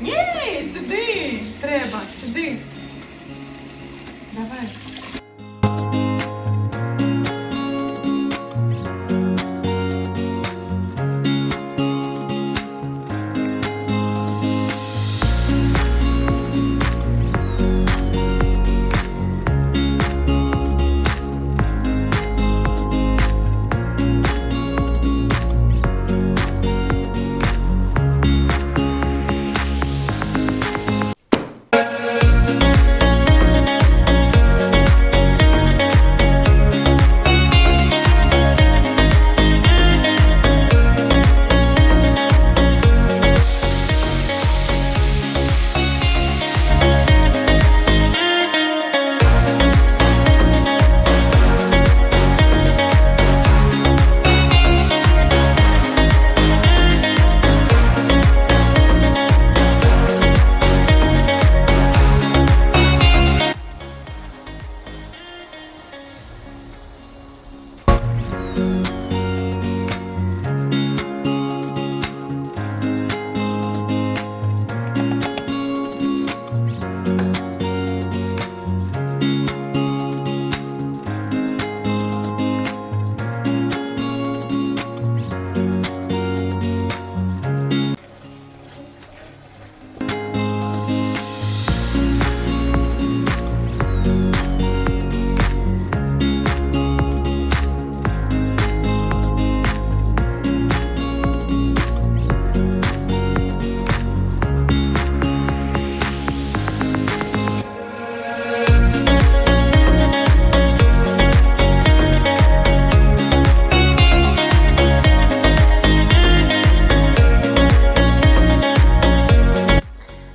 Єй, сюди! Треба, сюди. Давай.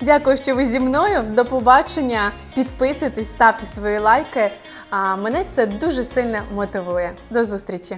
Дякую, що ви зі мною. До побачення. Підписуйтесь, ставте свої лайки. А мене це дуже сильно мотивує. До зустрічі!